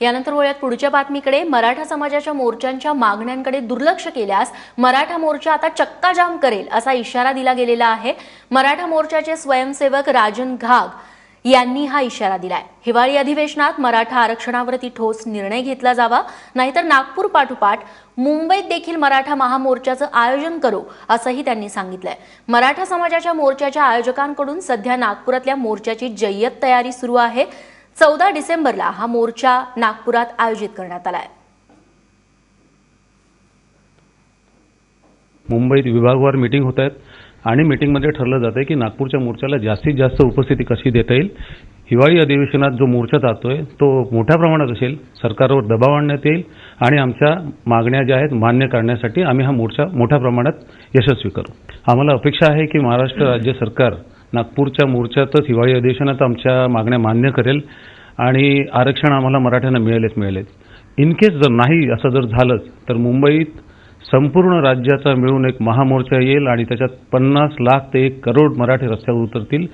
यानंतर वळूयात पुढच्या बातमीकडे. मराठा समाजाच्या मोर्चांच्या मागण्यांकडे दुर्लक्ष केल्यास मराठा मोर्चा आता चक्काजाम करेल असा इशारा दिला गेलेला आहे. मराठा मोर्चाचे स्वयंसेवक राजन घाग यांनी हा इशारा दिलाय. हिवाळी अधिवेशनात मराठा आरक्षणावरती ठोस निर्णय घेतला जावा नाहीतर नागपूर पाठोपाठ मुंबईत देखील मराठा महामोर्चाचं आयोजन करू असंही त्यांनी सांगितलंय. मराठा समाजाच्या मोर्चाच्या आयोजकांकडून सध्या नागपुरातल्या मोर्चाची जय्यत तयारी सुरू आहे. चौदा डिसेंबरला हा मोर्चा नागपुरात आयोजित करण्यात आलाय. मुंबईत विभागवार मीटिंग होत आहेत आणि मीटिंगमध्ये ठरलं जातं आहे की नागपूरच्या मोर्चाला जास्तीत जास्त उपस्थिती कशी देता येईल? हिवाळी अधिवेशनात जो मोर्चा जातोय तो मोठ्या प्रमाणात असेल सरकारवर दबाव आणण्यात येईल आणि आमच्या मागण्या ज्या आहेत मान्य करण्यासाठी आम्ही हा मोर्चा मोठ्या प्रमाणात यशस्वी करू. आम्हाला अपेक्षा आहे की महाराष्ट्र राज्य सरकार नागपूरच्या मोर्चातच हिवाळी अधिवेशनात आमच्या मागण्या मान्य करेल आणि आरक्षण आम्हाला मराठ्यांना मिळेलच मिळेलच इन केस जर नाही असं जर झालंच तर मुंबईत संपूर्ण राज्याचा मिळून एक महामोर्चा येईल आणि त्याच्यात पन्नास लाख ते एक करोड मराठी रस्त्यावर उतरतील.